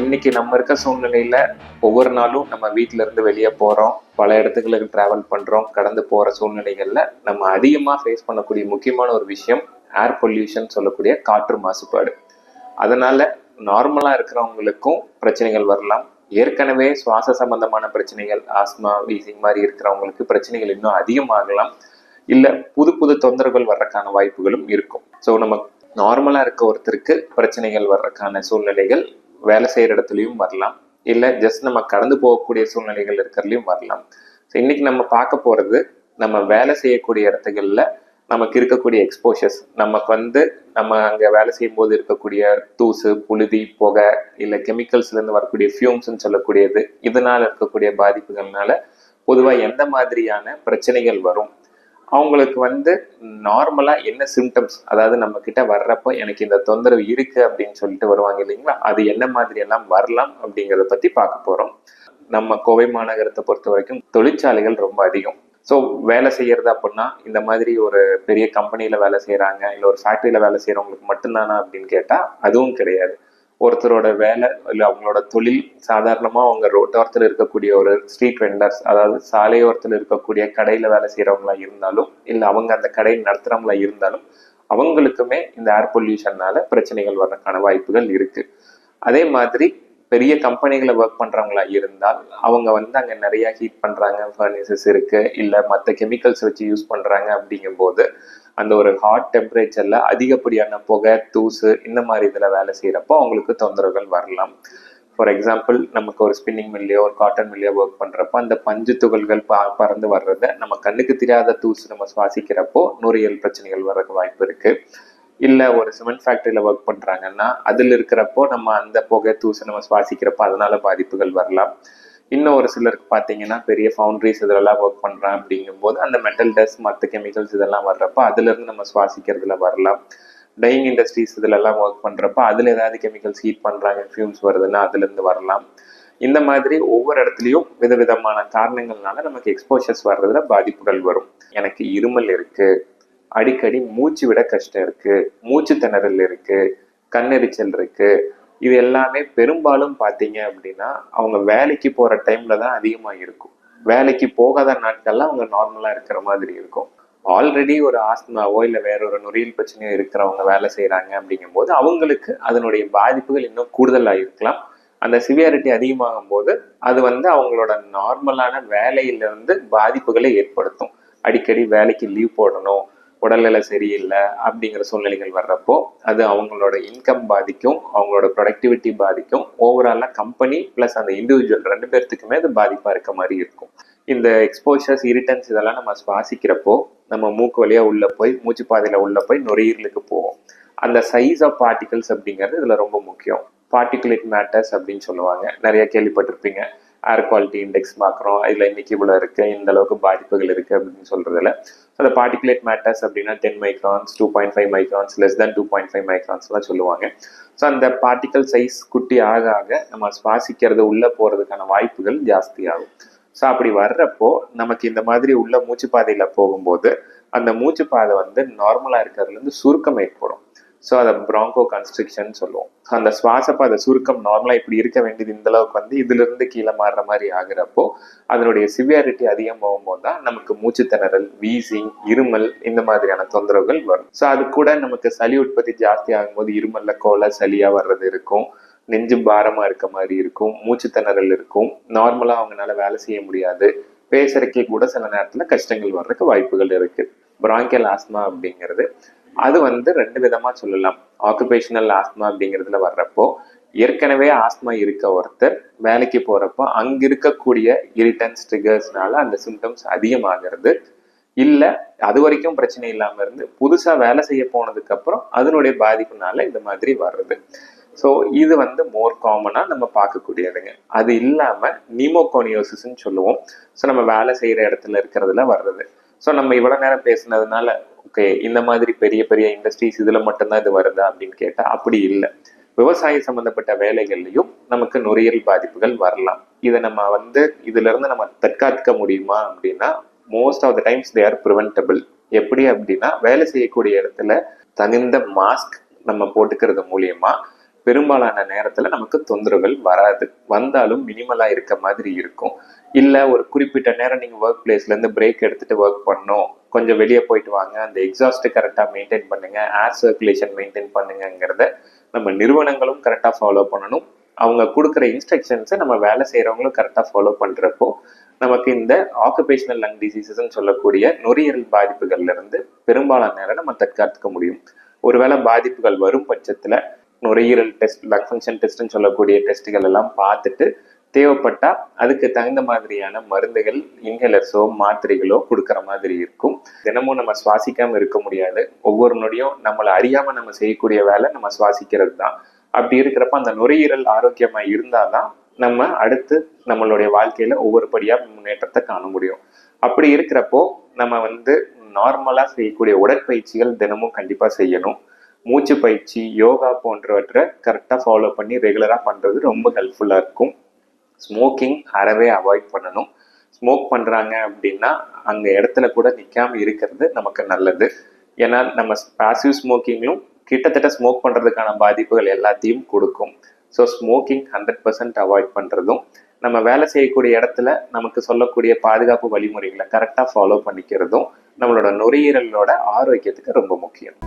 இன்னைக்கு நம்ம இருக்க சூழ்நிலையில ஒவ்வொரு நாளும் நம்ம வீட்ல இருந்து வெளியே போறோம். பல இடத்துங்களுக்கு டிராவல் பண்றோம். கடந்து போற சூழ்நிலைகள்ல நம்ம அதிகமா ஃபேஸ் பண்ணக்கூடிய முக்கியமான ஒரு விஷயம் ஏர் பொல்யூஷன் சொல்லக்கூடிய காற்று மாசுபாடு. அதனால நார்மலா இருக்கிறவங்களுக்கும் பிரச்சனைகள் வரலாம். ஏற்கனவே சுவாச சம்பந்தமான பிரச்சனைகள் ஆஸ்மா வீசிங் மாதிரி இருக்கிறவங்களுக்கு பிரச்சனைகள் இன்னும் அதிகமாகலாம். இல்ல புது புது தொந்தரவுகள் வர்றதுக்கான வாய்ப்புகளும் இருக்கும். ஸோ நம்ம நார்மலா இருக்க ஒருத்தருக்கு பிரச்சனைகள் வர்றதுக்கான சூழ்நிலைகள் வேலை செய்யற இடத்துலையும் வரலாம். இல்லை ஜஸ்ட் நம்ம கடந்து போகக்கூடிய சூழ்நிலைகள் இருக்கிறதுலையும் வரலாம். ஸோ இன்னைக்கு நம்ம பார்க்க போறது நம்ம வேலை செய்யக்கூடிய இடத்துகள்ல நமக்கு இருக்கக்கூடிய எக்ஸ்போஷர்ஸ் நமக்கு வந்து நம்ம அங்க வேலை செய்யும் போது இருக்கக்கூடிய தூசு புழுதி புகை இல்லை கெமிக்கல்ஸ்ல இருந்து வரக்கூடிய ஃபியூம்ஸ்ன்னு சொல்லக்கூடியது இதனால இருக்கக்கூடிய பாதிப்புகள்னால பொதுவாக எந்த மாதிரியான பிரச்சனைகள் வரும்? அவங்களுக்கு வந்து நார்மலாக என்ன சிம்டம்ஸ் அதாவது நம்ம கிட்ட வர்றப்போ எனக்கு இந்த தொந்தரவு இருக்கு அப்படின்னு சொல்லிட்டு வருவாங்க இல்லைங்களா? அது என்ன மாதிரி எல்லாம் வரலாம் அப்படிங்கிறத பற்றி பார்க்க போகிறோம் நம்ம கோவை மாநகரத்தை பொறுத்த வரைக்கும் தொழிற்சாலைகள் ரொம்ப அதிகம். ஸோ வேலை செய்யறது அப்படின்னா இந்த மாதிரி ஒரு பெரிய கம்பெனியில் வேலை செய்கிறாங்க இல்லை ஒரு ஃபேக்ட்ரியில் வேலை செய்கிறவங்களுக்கு மட்டும்தானா அப்படின்னு கேட்டால் அதுவும் கிடையாது. ஒருத்தரோட வேலை இல்லை அவங்களோட தொழில் சாதாரணமா அவங்க ரோட்டோரத்தில் இருக்கக்கூடிய ஒரு ஸ்ட்ரீட் வெண்டர்ஸ் அதாவது சாலையோரத்தில் இருக்கக்கூடிய கடையில வேலை செய்யறவங்களா இருந்தாலும் இல்லை அவங்க அந்த கடை நடத்துறவங்களா இருந்தாலும் அவங்களுக்குமே இந்த ஏர் பொல்யூஷன்னால பிரச்சனைகள் வர்றதுக்கான வாய்ப்புகள் இருக்கு. அதே மாதிரி பெரிய கம்பெனிகளை ஒர்க் பண்றவங்களா இருந்தால் அவங்க வந்து அங்க நிறைய ஹீட் பண்றாங்க ஃபர்னிசஸ் இருக்கு இல்ல மற்ற கெமிக்கல்ஸ் வச்சு யூஸ் பண்றாங்க அப்படிங்கும்போது அந்த ஒரு ஹாட் டெம்பரேச்சர்ல அதிகப்படியான புகை தூசு இந்த மாதிரி இதுல வேலை செய்யறப்போ அவங்களுக்கு தொந்தரவுகள் வரலாம். ஃபார் எக்ஸாம்பிள் நமக்கு ஒரு ஸ்பின்னிங் மில்லையோ ஒரு காட்டன் மில்லையோ ஒர்க் பண்றப்போ அந்த பஞ்சு துகள்கள் ப பறந்து வர்றத நம்ம கண்ணுக்கு தெரியாத தூசு நம்ம சுவாசிக்கிறப்போ நுரையல் பிரச்சனைகள் வர்றதுக்கு வாய்ப்பு இருக்கு. இல்ல ஒரு சிமெண்ட் ஃபேக்ட்ரியில் ஒர்க் பண்றாங்கன்னா அதுல இருக்கிறப்போ நம்ம அந்த புகை தூசு நம்ம சுவாசிக்கிறப்போ அதனால பாதிப்புகள் வரலாம். இன்னும் ஒரு சிலருக்கு பார்த்தீங்கன்னா பெரிய ஃபவுண்ட்ரிஸ் இதெல்லாம் ஒர்க் பண்ணுறேன் அப்படிங்கும்போது அந்த மெட்டல் டஸ்ட் மற்ற கெமிக்கல்ஸ் இதெல்லாம் வர்றப்ப அதுல இருந்து நம்ம சுவாசிக்கிறதுல வரலாம். டையிங் இண்டஸ்ட்ரீஸ் இதுலலாம் ஒர்க் பண்றப்ப அதுல ஏதாவது கெமிக்கல்ஸ் ஹீட் பண்றாங்க ஃபியூம்ஸ் வருதுன்னா அதுல இருந்து வரலாம். இந்த மாதிரி ஒவ்வொரு இடத்துலயும் விதவிதமான காரணங்கள்னால நமக்கு எக்ஸ்போஷர்ஸ் வர்றதுல பாதிப்புகள் வரும். எனக்கு இருமல் இருக்கு அடிக்கடி மூச்சு விட கஷ்டம் இருக்கு மூச்சு திணறல் இருக்கு கண்ணெரிச்சல் இருக்கு இது எல்லாமே பெரும்பாலும் பார்த்தீங்க அப்படின்னா அவங்க வேலைக்கு போகிற டைம்ல தான் அதிகமாக இருக்கும். வேலைக்கு போகாத நாட்கள்ல அவங்க நார்மலாக இருக்கிற மாதிரி இருக்கும். ஆல்ரெடி ஒரு ஆஸ்மாவோ இல்லை வேற ஒரு நுரையீரல் பிரச்சனையோ இருக்கிறவங்க வேலை செய்கிறாங்க அப்படிங்கும்போது அவங்களுக்கு அதனுடைய பாதிப்புகள் இன்னும் கூடுதலாக இருக்கலாம். அந்த சிவியாரிட்டி அதிகமாகும் போது அது வந்து அவங்களோட நார்மலான வேலையிலிருந்து பாதிப்புகளை ஏற்படுத்தும். அடிக்கடி வேலைக்கு லீவ் போடணும். உடல்நிலை சரியில்லை அப்படிங்கிற சூழ்நிலைகள் வர்றப்போ அது அவங்களோட இன்கம் பாதிக்கும் அவங்களோட ப்ரொடக்டிவிட்டி பாதிக்கும். ஓவராலாக கம்பெனி ப்ளஸ் அந்த இண்டிவிஜுவல் ரெண்டு பேர்த்துக்குமே அது பாதிப்பாக இருக்க மாதிரி இருக்கும். இந்த எக்ஸ்போஷர்ஸ் இரிட்டன்ஸ் இதெல்லாம் நம்ம சுவாசிக்கிறப்போ நம்ம மூக்கு வழியாக உள்ளே போய் மூச்சு பாதையில் உள்ளே போய் நுரையீரலுக்கு போவோம் அந்த சைஸ் ஆஃப் பார்ட்டிகல்ஸ் அப்படிங்கிறது இதில் ரொம்ப முக்கியம். பார்ட்டிகுலேட் மேட்டர்ஸ் அப்படின்னு சொல்லுவாங்க. நிறைய கேள்விப்பட்டிருப்பீங்க. ஏர் குவாலிட்டி இண்டெக்ஸ் பார்க்குறோம். இதில் இன்னைக்கு இவ்வளோ இருக்கு இந்த அளவுக்கு பாதிப்புகள் இருக்கு அப்படின்னு சொல்றதுல. அந்த பார்ட்டிகுலேட் மேட்டர்ஸ் அப்படின்னா ten microns two point five microns less than two point five மைக்ரான்ஸ்லாம் சொல்லுவாங்க. ஸோ அந்த பார்ட்டிகல் சைஸ் குட்டி ஆக ஆக நம்ம சுவாசிக்கிறது உள்ள போறதுக்கான வாய்ப்புகள் ஜாஸ்தியாகும். ஸோ அப்படி வர்றப்போ நமக்கு இந்த மாதிரி உள்ள மூச்சு பாதையில போகும்போது அந்த மூச்சு பாதை வந்து நார்மலா இருக்கிறதுல இருந்து சுருக்கம் ஏற்படும். ஸோ அதை ப்ராங்கோ கன்ஸ்ட்ரிக்ஷன் சொல்லுவோம். ஸோ அந்த சுவாசப்ப அதை சுருக்கம் நார்மலா இப்படி இருக்க வேண்டியது இந்த அளவுக்கு வந்து இதுல இருந்து கீழே மாறுற மாதிரி ஆகுறப்போ அதனுடைய சிவியாரிட்டி அதிகமாகும் போது தான் நமக்கு மூச்சு திணறல் வீசிங் இருமல் இந்த மாதிரியான தொந்தரவுகள் வரும். ஸோ அது கூட நமக்கு சளி உற்பத்தி ஜாஸ்தி ஆகும்போது இருமல்ல கோலை சளியா வர்றது இருக்கும். நெஞ்சு பாரமா இருக்க மாதிரி இருக்கும். மூச்சு திணறல் இருக்கும். நார்மலா அவங்களால வேலை செய்ய முடியாது. பேசுறதுக்கே கூட சில நேரத்துல கஷ்டங்கள் வர்றதுக்கு வாய்ப்புகள் இருக்கு. பிராங்கியல் ஆஸ்மா அப்படிங்கிறது அது வந்து ரெண்டு விதமா சொல்லலாம். ஆக்குபேஷனல் ஆஸ்மா அப்படிங்கிறதுல வர்றப்போ ஏற்கனவே ஆஸ்மா இருக்க ஒருத்தர் வேலைக்கு போறப்போ அங்க இருக்கக்கூடிய இரிட்டன்ஸ் ட்ரிகர்ஸ்னால அந்த சிம்டம்ஸ் அதிகமாகிறது. இல்ல அது வரைக்கும் பிரச்சனை இல்லாம இருந்து புதுசா வேலை செய்ய போனதுக்கு அப்புறம் அதனுடைய பாதிப்புனால இந்த மாதிரி வர்றது. ஸோ இது வந்து மோர் காமனாக நம்ம பார்க்கக்கூடியதுங்க. அது இல்லாமல் நிமோகோனியோசிஸ்ன்னு சொல்லுவோம். ஸோ நம்ம வேலை செய்கிற இடத்துல இருக்கிறதுல வர்றது. ஸோ நம்ம இவ்வளோ நேரம் பேசுனதுனால ஓகே இந்த மாதிரி பெரிய பெரிய இண்டஸ்ட்ரீஸ் இதில் மட்டும்தான் இது வருதா அப்படின்னு கேட்டால் அப்படி இல்லை. விவசாயம் சம்பந்தப்பட்ட வேலைகள்லையும் நமக்கு நுரையீரல் பாதிப்புகள் வரலாம். இதை நம்ம வந்து இதுல இருந்து நம்ம தற்காத்துக்க முடியுமா அப்படின்னா most of the times they are preventable எப்படி அப்படின்னா வேலை செய்யக்கூடிய இடத்துல தகுந்த மாஸ்க் நம்ம போட்டுக்கிறது மூலியமா பெரும்பாலான நேரத்துல நமக்கு தொந்தரவுகள் வராது. வந்தாலும் மினிமலா இருக்க மாதிரி இருக்கும். இல்ல ஒரு குறிப்பிட்ட நேரம் நீங்க ஒர்க் பிளேஸ்ல இருந்து பிரேக் எடுத்துட்டு ஒர்க் பண்ணணும். கொஞ்சம் வெளியே போயிட்டு வாங்க. அந்த எக்ஸாஸ்ட் கரெக்டாக மெயின்டைன் பண்ணுங்க. ஏர் சர்க்குலேஷன் மெயின்டைன் பண்ணுங்கிறத நம்ம நிறுவனங்களும் கரெக்டாக ஃபாலோ பண்ணணும். அவங்க கொடுக்குற இன்ஸ்ட்ரக்ஷன்ஸை நம்ம வேலை செய்கிறவங்களும் கரெக்டாக ஃபாலோ பண்ணுறப்போ நமக்கு இந்த ஆக்குபேஷனல் லங் டிசீசஸ்ன்னு சொல்லக்கூடிய நுரையீரல் பாதிப்புகள்லேருந்து பெரும்பாலான நேரம் நம்ம தற்காத்துக்க முடியும். ஒருவேளை பாதிப்புகள் வரும் பட்சத்தில் நுரையீரல் டெஸ்ட் லங் ஃபங்க்ஷன் டெஸ்ட்னு சொல்லக்கூடிய டெஸ்ட்டுகள் எல்லாம் பார்த்துட்டு தேவைப்பட்டா அதுக்கு தகுந்த மாதிரியான மருந்துகள் இன்ஹேலர்ஸோ மாத்திரைகளோ கொடுக்குற மாதிரி இருக்கும். தினமும் நம்ம சுவாசிக்காம இருக்க முடியாது. ஒவ்வொரு நொடியும் நம்மளை அறியாம நம்ம செய்யக்கூடிய வேலை நம்ம சுவாசிக்கிறது தான். அப்படி இருக்கிறப்ப அந்த நுரையீரல் ஆரோக்கியமா இருந்தாதான் நம்ம அடுத்து நம்மளுடைய வாழ்க்கையில ஒவ்வொரு படியா முன்னேற்றத்தை காண முடியும். அப்படி இருக்கிறப்போ நம்ம வந்து நார்மலா செய்யக்கூடிய உடற்பயிற்சிகள் தினமும் கண்டிப்பா செய்யணும். மூச்சு பயிற்சி யோகா போன்றவற்றை கரெக்டாக ஃபாலோ பண்ணி ரெகுலராக பண்ணுறது ரொம்ப ஹெல்ப்ஃபுல்லாக இருக்கும். ஸ்மோக்கிங் அறவே அவாய்ட் பண்ணணும். ஸ்மோக் பண்ணுறாங்க அப்படின்னா அங்கே இடத்துல கூட நிற்காம இருக்கிறது நமக்கு நல்லது. ஏன்னா நம்ம பாசிவ் ஸ்மோக்கிங்கும் கிட்டத்தட்ட ஸ்மோக் பண்ணுறதுக்கான பாதிப்புகள் எல்லாத்தையும் கொடுக்கும். So smoking hundred percent avoid பண்ணுறதும் நம்ம வேலை செய்யக்கூடிய இடத்துல நமக்கு சொல்லக்கூடிய பாதுகாப்பு வழிமுறைகளை கரெக்டாக ஃபாலோ பண்ணிக்கிறதும் நம்மளோட நுரையீரலோட ஆரோக்கியத்துக்கு ரொம்ப முக்கியம்.